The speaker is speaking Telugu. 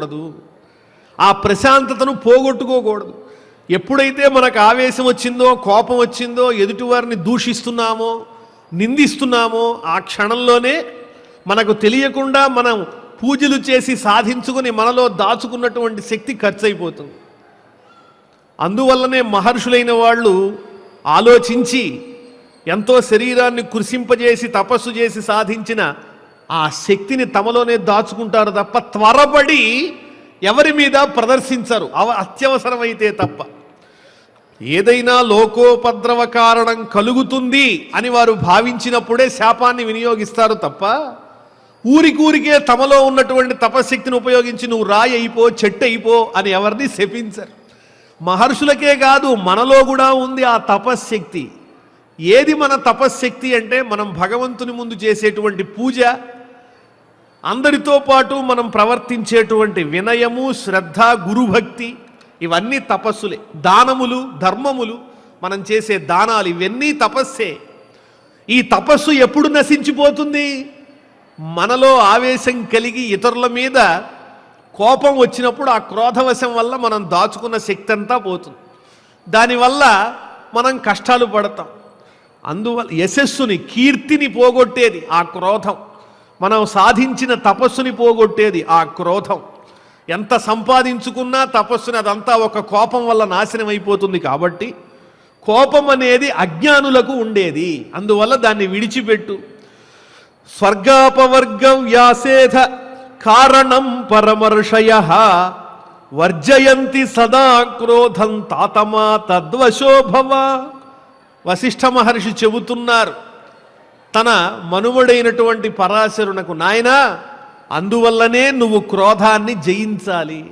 కూడదు ఆ ప్రశాంతతను పోగొట్టుకోకూడదు. ఎప్పుడైతే మనకు ఆవేశం వచ్చిందో కోపం వచ్చిందో ఎదుటివారిని దూషిస్తున్నామో నిందిస్తున్నామో ఆ క్షణంలోనే మనకు తెలియకుండా మనం పూజలు చేసి సాధించుకుని మనలో దాచుకున్నటువంటి శక్తి ఖర్చు అయిపోతుంది అందువల్లనే మహర్షులైన వాళ్ళు ఆలోచించి ఎంతో శరీరాన్ని కృషింపజేసి తపస్సు చేసి సాధించిన ఆ శక్తిని తమలోనే దాచుకుంటారు తప్ప త్వరపడి ఎవరి మీద ప్రదర్శించరు. అవ అత్యవసరమైతే తప్ప. ఏదైనా లోకోపద్రవ కారణం కలుగుతుంది అని వారు భావించినప్పుడే శాపాన్ని వినియోగిస్తారు తప్ప ఊరికూరికే తమలో ఉన్నటువంటి తపశక్తిని ఉపయోగించి నువ్వు రాయి అయిపో చెట్టు అయిపో అని ఎవరిని శపించరు. మహర్షులకే కాదు మనలో కూడా ఉంది ఆ తపశ్శక్తి. ఏది మన తపశ్శక్తి అంటే మనం భగవంతుని ముందు చేసేటువంటి పూజ అందరితో పాటు మనం ప్రవర్తించేటువంటి వినయము శ్రద్ధ గురుభక్తి ఇవన్నీ తపస్సులే. దానములు ధర్మములు మనం చేసే దానాలు ఇవన్నీ తపస్సే. ఈ తపస్సు ఎప్పుడు నశించిపోతుంది? మనలో ఆవేశం కలిగి ఇతరుల మీద కోపం వచ్చినప్పుడు ఆ క్రోధవశం వల్ల మనం దాచుకున్న శక్తి అంతా పోతుంది. దానివల్ల మనం కష్టాలు పడతాం. అందువల్ల యశస్సుని కీర్తిని పోగొట్టేది ఆ క్రోధం. మనం సాధించిన తపస్సుని పోగొట్టేది ఆ క్రోధం. ఎంత సంపాదించుకున్నా తపస్సుని అదంతా ఒక కోపం వల్ల నాశనం అయిపోతుంది కాబట్టి కోపం అనేది అజ్ఞానులకు ఉండేది. అందువల్ల దాన్ని విడిచిపెట్టు. స్వర్గాపవర్గం వ్యాసేధ కారణం పరమర్షయ వర్జయంతి సదా క్రోధం తాతమా తద్వశోభవ వశిష్ఠ మహర్షి చెబుతున్నారు తన మనుమడైనటువంటి పరాశరునకు నాయనా అందువల్లనే నువ్వు క్రోధాన్ని జయించాలి.